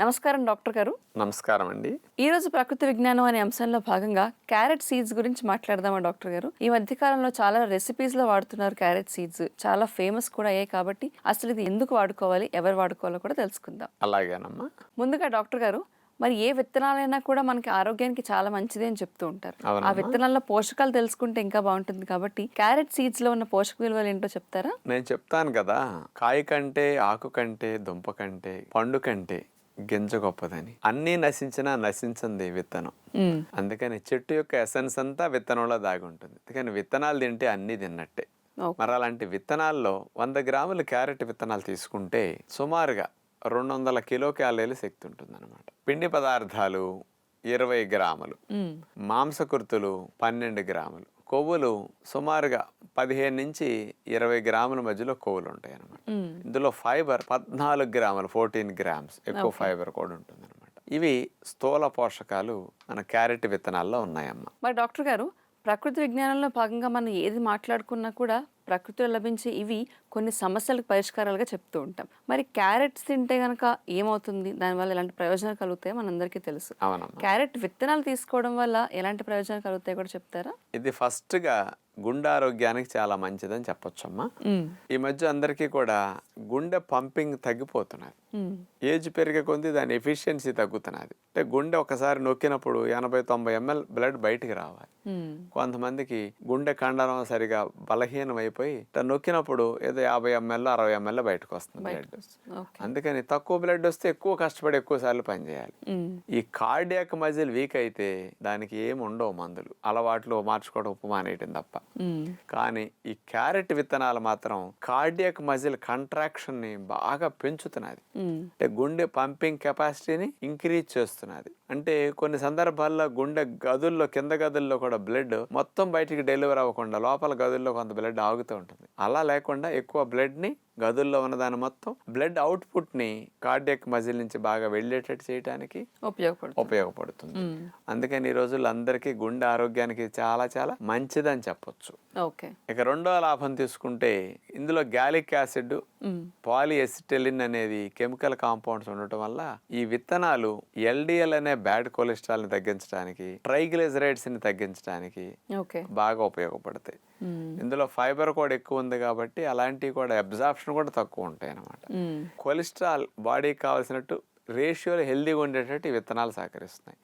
నమస్కారం డాక్టర్ గారు. నమస్కారం అండి ఈ రోజు ప్రకృతి విజ్ఞానం అనే అంశంలో భాగంగా క్యారెట్ సీడ్స్ గురించి మాట్లాడదామా డాక్టర్ గారు? ఈ మధ్య కాలంలో చాలా రెసిపీస్లో వాడుతున్నారు క్యారెట్ సీడ్స్. చాలా ఫేమస్ కూడా అయ్యాయి కాబట్టి అసలు ఇది ఎందుకు వాడుకోవాలి ఎవరు వాడుకోవాలో కూడా తెలుసుకుందాం. అలాగేనమ్మా. ముందుగా డాక్టర్ గారు మరి ఏ విత్తనాలైనా కూడా మనకి ఆరోగ్యానికి చాలా మంచిది అని చెప్తూ ఉంటారు. ఆ. విత్తనాల్లో పోషకాలు తెలుసుకుంటే ఇంకా బాగుంటుంది కాబట్టి క్యారెట్ సీడ్స్లో ఉన్న పోషక విలువలు ఏంటో చెప్తారా? నేను చెప్తాను కదా కాయ కంటే ఆకు కంటే దుంప కంటే పండు కంటే గింజ గొప్పదని. అన్నీ నశించినా నశించింది విత్తనం. అందుకని చెట్టు యొక్క ఎసెన్స్ అంతా విత్తనంలో దాగి ఉంటుంది. అందుకని విత్తనాలు తింటే అన్నీ తిన్నట్టే. మరి అలాంటి విత్తనాల్లో వంద గ్రాముల క్యారెట్ విత్తనాలు తీసుకుంటే సుమారుగా రెండు వందల కిలో క్యాలరీల శక్తి ఉంటుంది పిండి పదార్థాలు ఇరవై గ్రాములు. మాంసకృతులు పన్నెండు గ్రాములు. కొవ్వులు సుమారుగా పదిహేను నుంచి ఇరవై గ్రాముల మధ్యలో కొవ్వులు ఉంటాయి అన్నమాట మ్మ్. ఇందులో ఫైబర్ పద్నాలుగు గ్రాములు ఫోర్టీన్ గ్రామ్స్ ఎక్కువ ఫైబర్ కూడా ఉంటుంది అనమాట ఇవి స్థూల పోషకాలు మన క్యారెట్ విత్తనాల్లో ఉన్నాయమ్మా. మరి డాక్టర్ గారు ప్రకృతి విజ్ఞానంలో భాగంగా మనం ఏది మాట్లాడుకున్నా కూడా ప్రకృతిలో లభించే ఇవి కొన్ని సమస్యలకు పరిష్కారాలుగా చెప్తూ ఉంటాం. మరి క్యారెట్స్ తింటే గనక ఏమవుతుంది? దానివల్ల ఎలాంటి ప్రయోజనాలు కలుగుతాయో మనందరికీ తెలుసు. క్యారెట్ విత్తనాలు తీసుకోవడం వల్ల ఎలాంటి ప్రయోజనాలు కలుగుతాయో కూడా చెప్తారా? ఇది ఫస్ట్గా గుండె ఆరోగ్యానికి చాలా మంచిదని చెప్పొచ్చమ్మా. ఈ మధ్య అందరికీ కూడా గుండె పంపింగ్ తగ్గిపోతున్నది. ఏజ్ పెరిగే కొద్దీ దాని ఎఫిషియన్సీ తగ్గుతున్నది. అంటే గుండె ఒకసారి నొక్కినప్పుడు ఎనభై తొంభై ఎంఎల్ బ్లడ్ బయటికి రావాలి. కొంతమందికి గుండె కండరం సరిగా బలహీనం అయిపోయి నొక్కినప్పుడు ఏదో యాభై ఎంఎల్ అరవై ఎంఎల్ బయటకు వస్తుంది బ్లడ్. అందుకని తక్కువ బ్లడ్ వస్తే ఎక్కువ కష్టపడి ఎక్కువ సార్లు పనిచేయాలి ఈ కార్డియాక్ మజిల్ వీక్ అయితే దానికి ఏమి ఉండవు మందులు. అలవాట్లు మార్చుకోవడం ఉప్పు మానేయటం తప్ప కానీ ఈ క్యారెట్ విత్తనాలు మాత్రం కార్డియాక్ మజిల్ కంట్రాక్షన్ని బాగా పెంచుతున్నది. అంటే గుండె పంపింగ్ కెపాసిటీని ఇంక్రీజ్ చేస్తున్నది. అంటే కొన్ని సందర్భాల్లో గుండె గదుల్లో కింద గదుల్లో కూడా బ్లడ్ మొత్తం బయటికి డెలివర్ అవ్వకుండా లోపల గదుల్లో కొంత బ్లడ్ ఆగుతూ ఉంటుంది. అలా లేకుండా ఎక్కువ బ్లడ్ని గదుల్లో ఉన్నదాన్ని మొత్తం బ్లడ్ అవుట్పుట్ని కార్డియక్ మజిల్ నుంచి బాగా వెళ్ళేటట్టు చేయడానికి ఉపయోగపడుతుంది. ఉపయోగపడుతుంది. అందుకని ఈ రోజుల్లో అందరికీ గుండె ఆరోగ్యానికి చాలా చాలా మంచిదని చెప్పొచ్చు. ఓకే. ఇక రెండో లాభం తీసుకుంటే ఇందులో గ్యాలిక్ యాసిడ్ పాలిఎసిటెలిన్ అనేది కెమికల్ కాంపౌండ్స్ ఉండటం వల్ల ఈ విత్తనాలు ఎల్డిఎల్ అనే బ్యాడ్ కొలెస్ట్రాల్ని తగ్గించడానికి ట్రైగ్లిజరైడ్స్ని తగ్గించడానికి బాగా ఉపయోగపడతాయి. ఇందులో ఫైబర్ కూడా ఎక్కువ ఉంది కాబట్టి అలాంటివి కూడా అబ్జార్ప్షన్ కూడా తక్కువ ఉంటాయి అన్నమాట కొలెస్ట్రాల్ బాడీకి కావాల్సినట్టు రేషియోలు హెల్దీగా ఉండేటట్టు ఈ విత్తనాలు సహకరిస్తున్నాయి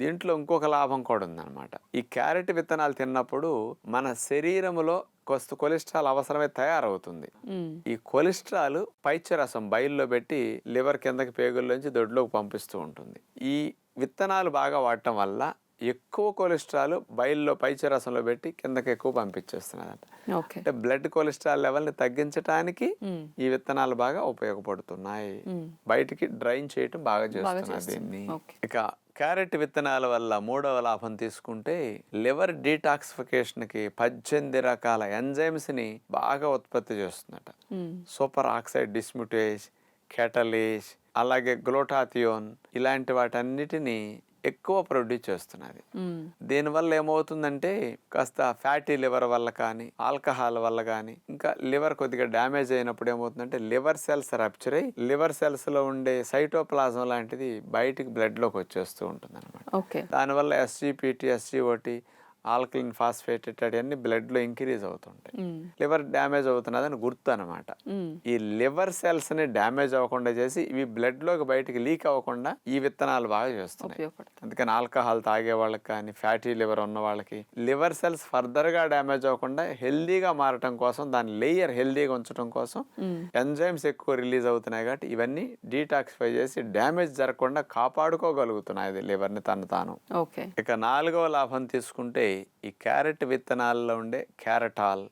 దీంట్లో ఇంకొక లాభం కూడా ఉందన్నమాట. ఈ క్యారెట్ విత్తనాలు తిన్నప్పుడు మన శరీరములో కొస్త కొలెస్ట్రాల్ అవసరమే తయారవుతుంది. ఈ కొలెస్ట్రాల్ పైత్యరసం బయల్లో పెట్టి లివర్ కిందకి పేగుల్లోంచి దొడ్లోకి పంపిస్తూ ఉంటుంది. ఈ విత్తనాలు బాగా వాడటం వల్ల ఎక్కువ కొలెస్ట్రాల్ బయల్లో పైత్యరసంలో పెట్టి కిందకి ఎక్కువ పంపించేస్తున్నదట. అంటే బ్లడ్ కొలెస్ట్రాల్ లెవెల్ని తగ్గించడానికి ఈ విత్తనాలు బాగా ఉపయోగపడుతున్నాయి. బయటికి డ్రైన్ చేయటం బాగా చేస్తున్నారు దీన్ని. ఇక క్యారెట్ విత్తనాల వల్ల మూడవ లాభం తీసుకుంటే లివర్ డీటాక్సిఫికేషన్కి పద్దెనిమిది రకాల ఎంజైమ్స్ని బాగా ఉత్పత్తి చేస్తుందట. సూపర్ ఆక్సైడ్ డిస్మ్యూటేజ్ కెటలేజ్ అలాగే గ్లోటాథియోన్ ఇలాంటి వాటన్నిటిని ఎక్కువ ప్రొడ్యూస్ చేస్తున్నది. దీనివల్ల ఏమవుతుందంటే కాస్త ఫ్యాటీ లివర్ వల్ల కానీ ఆల్కహాల్ వల్ల కానీ ఇంకా లివర్ కొద్దిగా డ్యామేజ్ అయినప్పుడు ఏమవుతుందంటే లివర్ సెల్స్ రప్చర్ అయ్యి లివర్ సెల్స్లో ఉండే సైటోప్లాజం లాంటిది బయటికి బ్లడ్లోకి వచ్చేస్తూ ఉంటుంది అనమాట ఓకే. దానివల్ల ఎస్జిపిటి ఎస్జిఓటి ఆల్కలిన్ ఫాస్ఫేట్ ఇట్లాంటివన్నీ బ్లడ్లో ఇంక్రీజ్ అవుతుంటాయి. లివర్ డ్యామేజ్ అవుతున్నదని గుర్తు అనమాట ఈ లివర్ సెల్స్ని డ్యామేజ్ అవ్వకుండా చేసి ఇవి బ్లడ్లోకి బయటికి లీక్ అవ్వకుండా ఈ విత్తనాలు బాగా చేస్తున్నాయి. అందుకని ఆల్కహాల్ తాగే వాళ్ళకి కానీ ఫ్యాటీ లివర్ ఉన్న వాళ్ళకి లివర్ సెల్స్ ఫర్దర్గా డ్యామేజ్ అవ్వకుండా హెల్దీగా మారటం కోసం దాని లేయర్ హెల్దీగా ఉంచడం కోసం ఎంజైమ్స్ ఎక్కువ రిలీజ్ అవుతున్నాయి కాబట్టి ఇవన్నీ డీటాక్సిఫై చేసి డ్యామేజ్ జరగకుండా కాపాడుకోగలుగుతున్నాయి liver ని తను తాను. ఇక నాలుగవ లాభం తీసుకుంటే ఈ క్యారెట్ విత్తనాల్లో ఉండే క్యారటాల్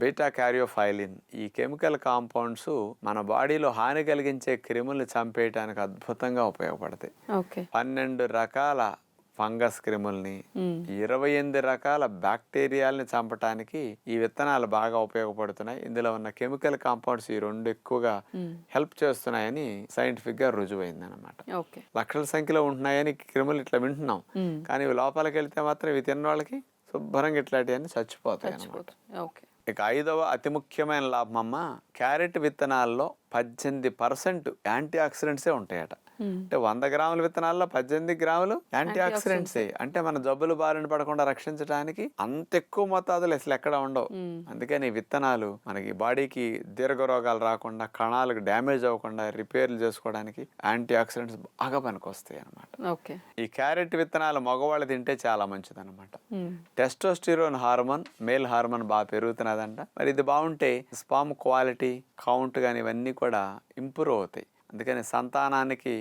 బీటా క్యారియోఫైలిన్ ఈ కెమికల్ కాంపౌండ్స్ మన బాడీలో హాని కలిగించే క్రిముల్ని చంపేయడానికి అద్భుతంగా ఉపయోగపడతాయి. పన్నెండు రకాల ఫంగస్ క్రిముల్ని ఇరవై ఎనిమిది రకాల బ్యాక్టీరియాల్ని చంపటానికి ఈ విత్తనాలు బాగా ఉపయోగపడుతున్నాయి. ఇందులో ఉన్న కెమికల్ కాంపౌండ్స్ ఈ రెండు ఎక్కువగా హెల్ప్ చేస్తున్నాయని సైంటిఫిక్గా రుజువైంది అనమాట లక్షల సంఖ్యలో ఉంటున్నాయని క్రిములు ఇట్లా వింటున్నాం. కానీ లోపలికి వెళ్తే మాత్రం ఇవి తిన్న వాళ్ళకి శుభ్రంగా ఇట్లాంటివన్నీ చచ్చిపోతాయి అన్నమాట. ఓకే. ఇక ఐదవ అతి ముఖ్యమైన లాభం అమ్మ క్యారెట్ విత్తనాల్లో పద్దెనిమిది పర్సెంట్ యాంటీ ఆక్సిడెంట్సే ఉంటాయట. అంటే వంద గ్రాముల విత్తనాల్లో పద్దెనిమిది గ్రాములు యాంటీ ఆక్సిడెంట్స్ అంటే మన జబ్బులు బారిన పడకుండా రక్షించడానికి అంత ఎక్కువ మోతాదులు అసలు ఎక్కడ ఉండవు. అందుకని విత్తనాలు మనకి బాడీకి దీర్ఘ రోగాలు రాకుండా కణాలకు డ్యామేజ్ అవ్వకుండా రిపేర్లు చేసుకోవడానికి యాంటీ ఆక్సిడెంట్స్ బాగా పనికొస్తాయి అనమాట ఈ క్యారెట్ విత్తనాలు మగవాళ్ళు తింటే చాలా మంచిది అనమాట. టెస్టోస్టిరోన్ హార్మోన్ మేల్ హార్మోన్ బాగా పెరుగుతున్నదంట. మరి ఇది బాగుంటే స్పామ్ క్వాలిటీ కౌంట్ కానీ ఇవన్నీ కూడా ఇంప్రూవ్ అవుతాయి. అందుకని సంతానానికి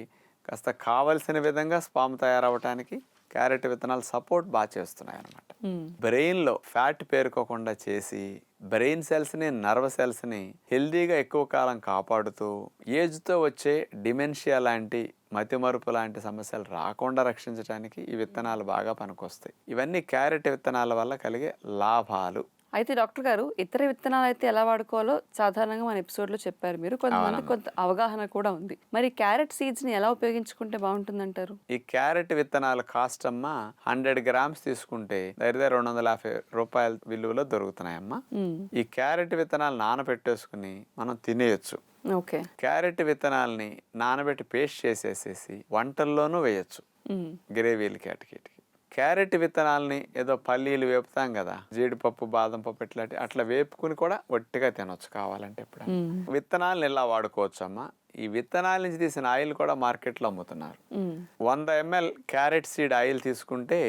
కాస్త కావలసిన విధంగా స్పామ్ తయారవటానికి క్యారెట్ విత్తనాలు సపోర్ట్ బాగా చేస్తున్నాయి అన్నమాట మ్మ్. బ్రెయిన్లో ఫ్యాట్ పేరుకోకుండా చేసి బ్రెయిన్ సెల్స్ని నర్వ్ సెల్స్ని హెల్దీగా ఎక్కువ కాలం కాపాడుతూ ఏజ్తో వచ్చే డిమెన్షియా లాంటి మతిమరుపు లాంటి సమస్యలు రాకుండా రక్షించడానికి ఈ విత్తనాలు బాగా పనికొస్తాయి. ఇవన్నీ క్యారెట్ విత్తనాల వల్ల కలిగే లాభాలు. అయితే డాక్టర్ గారు ఇతర విత్తనాలు అయితే ఎలా వాడుకోవాలో సాధారణంగా మన ఎపిసోడ్లో చెప్పారు మీరు. కొంతమంది కొంత అవగాహన కూడా ఉంది. మరి క్యారెట్ సీడ్స్ని ఎలా ఉపయోగించుకుంటే బాగుంటుందంటారు? ఈ క్యారెట్ విత్తనాల కాస్ట్ అమ్మా హండ్రెడ్ గ్రామ్స్ తీసుకుంటే దగ్గర రెండు వందల యాభై రూపాయల విలువలో దొరుకుతున్నాయమ్మా. మ్మ్. ఈ క్యారెట్ విత్తనాలు నానబెట్టేసుకుని మనం తినేయచ్చు. ఓకే. క్యారెట్ విత్తనాల్ని నానబెట్టి పేస్ట్ చేసేసేసి వంటల్లోనూ వేయచ్చు. మ్మ్. గ్రేవీలకి అటుకిటికి క్యారెట్ విత్తనాల్ని ఏదో పల్లీలు వేపుతాం కదా జీడిపప్పు బాదం పప్పు ఇట్లాంటి అట్లా వేపుకుని కూడా ఒట్టిగా తినొచ్చు కావాలంటే ఇప్పుడు. విత్తనాలను ఎలా వాడుకోవచ్చు అమ్మా ఈ విత్తనాల నుంచి తీసిన ఆయిల్ కూడా మార్కెట్లో అమ్ముతున్నారు మ్మ్. వంద ఎంఎల్ క్యారెట్ సీడ్ ఆయిల్ తీసుకుంటే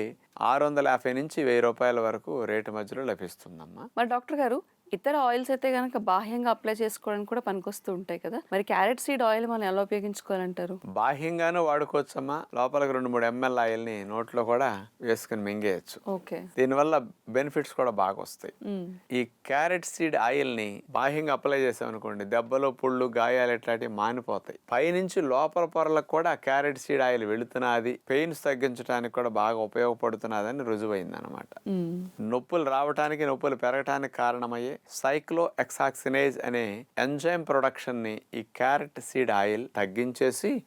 ఆరు వందల యాభై నుంచి వెయ్యి రూపాయల వరకు రేటు మధ్యలో లభిస్తుందమ్మా మరి డాక్టర్ గారు ఇతర ఆయిల్స్ అయితే కనుక బాహ్యంగా అప్లై చేసుకోవడానికి కూడా పనికొస్తూ ఉంటాయి కదా. మరి క్యారెట్ సీడ్ ఆయిల్ మనం ఎలా ఉపయోగించుకోవాలంటారు? బాహ్యంగానూ వాడుకోవచ్చమ్మా. లోపలికి రెండు మూడు ఎంఎల్ ఆయిల్ని నోట్లో కూడా వేసుకుని మింగేయచ్చు. ఓకే. దీనివల్ల బెనిఫిట్స్ కూడా బాగా వస్తాయి. ఈ క్యారెట్ సీడ్ ఆయిల్ని బాహ్యంగా అప్లై చేసామనుకోండి దెబ్బలు పుళ్ళు గాయాలు ఇట్లాంటివి మానిపోతాయి. పైనుంచి లోపల పొరలకు కూడా క్యారెట్ సీడ్ ఆయిల్ వెళుతున్నది పెయిన్స్ తగ్గించడానికి కూడా బాగా ఉపయోగపడుతున్నదని రుజువైంది అనమాట. నొప్పులు రావటానికి నొప్పులు పెరగటానికి కారణమయ్యే సైక్లో ఎక్సాక్సినేజ్ అనే ఎంజైమ్ ప్రొడక్షన్ని ఈ క్యారెట్ సీడ్ ఆయిల్ తగ్గించేసి.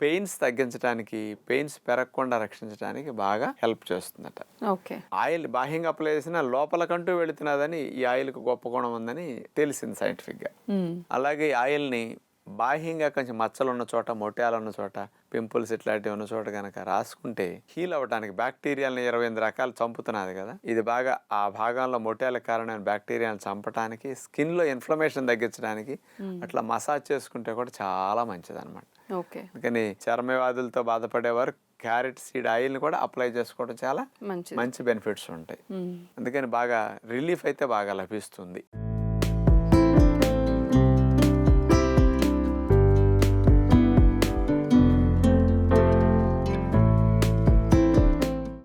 పెయిన్స్ తగ్గించడానికి పెయిన్స్ పెరగకుండా రక్షించడానికి బాగా హెల్ప్ చేస్తుందట ఓకే ఆయిల్ బాహ్యంగా అప్లై చేసిన లోపలకంటూ వెళుతున్నదని ఈ ఆయిల్కి గొప్ప గుణం ఉందని తెలిసింది సైంటిఫిక్గా. అలాగే ఈ ఆయిల్ని బాహ్యంగా కొంచెం మచ్చలు ఉన్న చోట మొట్యాలు ఉన్న చోట పింపుల్స్ ఇట్లాంటివి ఉన్న చోట కనుక రాసుకుంటే హీల్ అవ్వడానికి బ్యాక్టీరియాలని ఇరవై ఎనిమిది రకాలు చంపుతున్నది కదా. ఇది బాగా ఆ భాగంలో మొట్యాలకు కారణమైన బ్యాక్టీరియాని చంపడానికి స్కిన్లో ఇన్ఫ్లమేషన్ తగ్గించడానికి అట్లా మసాజ్ చేసుకుంటే కూడా చాలా మంచిది అనమాట ఓకే. అందుకని చర్మ వ్యాధులతో బాధపడేవారు క్యారెట్ సీడ్ ఆయిల్ని కూడా అప్లై చేసుకోవడం చాలా మంచి బెనిఫిట్స్ ఉంటాయి. అందుకని బాగా రిలీఫ్ అయితే బాగా లభిస్తుంది.